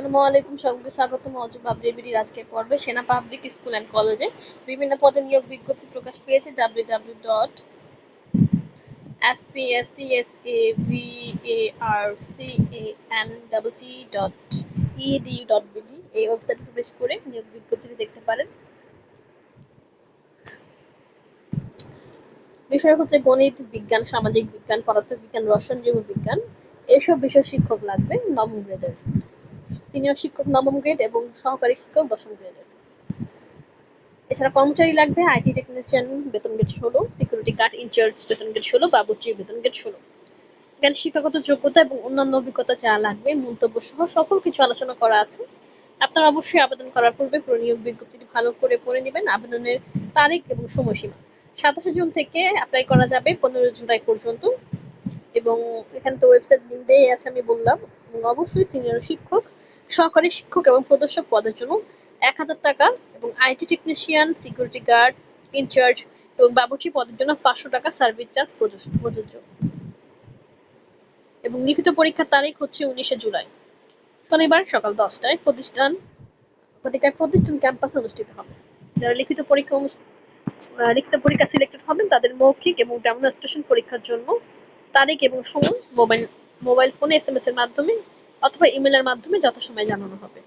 আসসালামু সকলকে স্বাগত মজু বাবরি বিডির আজকের পর্বে সেনা পাবলিক স্কুল অ্যান্ড কলেজে বিভিন্ন পদে নিয়োগ বিজ্ঞপ্তি প্রকাশ পেয়েছে W W dot dot edu dot BD এই ওয়েবসাইট প্রবেশ করে নিয়োগ বিজ্ঞপ্তিটি দেখতে পারেন। বিষয় হচ্ছে গণিত বিজ্ঞান, সামাজিক বিজ্ঞান, পদার্থবিজ্ঞান, রসায়ন জীববিজ্ঞান এসব বিষয় শিক্ষক লাগবে নবম গ্রেডের। সিনিয়র শিক্ষক নবম গ্রেড এবং সহকারী শিক্ষক দশম গ্রেডের। এছাড়া কর্মচারী লাগবে আইটি টেকনিশিয়ান বেতন গ্রেড ষোলো, সিকিউরিটি গার্ড ইনচার্জ বেতন গেট ষোলো বাবুচি বেতন গ্রেড ষোলো। এখানে শিক্ষাগত যোগ্যতা এবং অন্যান্য অভিজ্ঞতা যা লাগবে, মন্তব্য সহ সকল কিছু আলোচনা করা আছে। আপনারা অবশ্যই আবেদন করার পূর্বে পুরো নিয়োগ বিজ্ঞপ্তিটি ভালো করে পড়ে নেবেন, আবেদনের তারিখ এবং সময়সীমা। সাতাশে জুন থেকে অ্যাপ্লাই করা যাবে পনেরো জুলাই পর্যন্ত এবং এখানে তো ওয়েবসাইট লিঙ্ক দিয়ে আছে আমি বললাম। এবং অবশ্যই সিনিয়র শিক্ষক সহকারী শিক্ষক এবং প্রদর্শক পদের জন্য এক হাজার টাকা এবং IT technician security guard incharge এবং বাবুর্চি পদের জন্য পাঁচশো টাকা সার্ভিস চার্জ প্রযোজ্য। এবং লিখিত পরীক্ষার তারিখ হচ্ছে উনিশে জুলাই। শনিবার সকাল দশটায় প্রতিষ্ঠান পত্রিকায় প্রতিষ্ঠান ক্যাম্পাসে অনুষ্ঠিত হবে। যারা লিখিত পরীক্ষা লিখিত পরীক্ষা সিলেক্টেড হবেন, তাদের মৌখিক এবং ডেমনস্ট্রেশন পরীক্ষার জন্য তারিখ এবং সময় মোবাইল মোবাইল ফোনে এস এম এস এর মাধ্যমে অথবা ইমেলের মাধ্যমে যথাসময়ে জানানো হবে।